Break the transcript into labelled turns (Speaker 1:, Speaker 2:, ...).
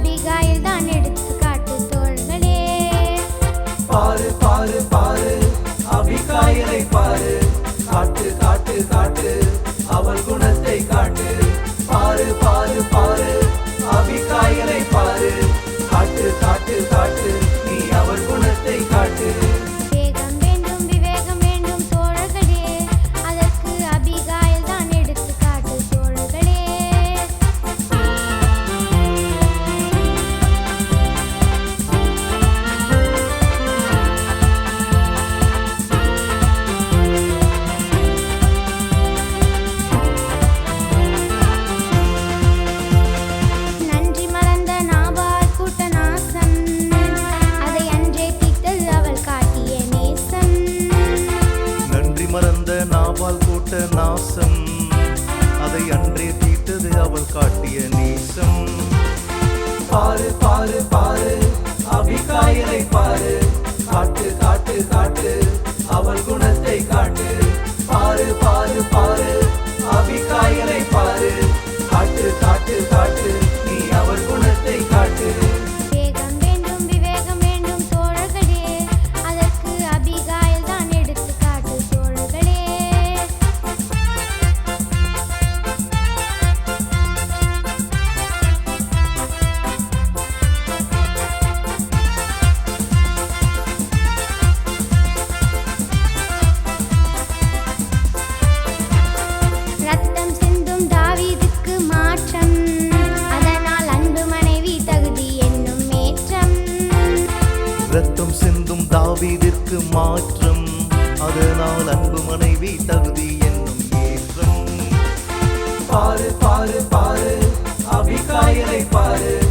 Speaker 1: அதிகாயில் தான் எடுத்து விட்ட நாசம். அதை அன்றே
Speaker 2: தீட்டது அவள் காட்டிய நேசம்.
Speaker 3: பாரு பாரு பாரு.
Speaker 1: ரத்தம் சிந்தும்
Speaker 2: தாவீதிற்கு மாற்றம். அதனால் அன்பு மனைவி தகுதி என்னும் ஏற்றம்.
Speaker 3: பாரு பாரு பாரு அபிகாயலை பாரு.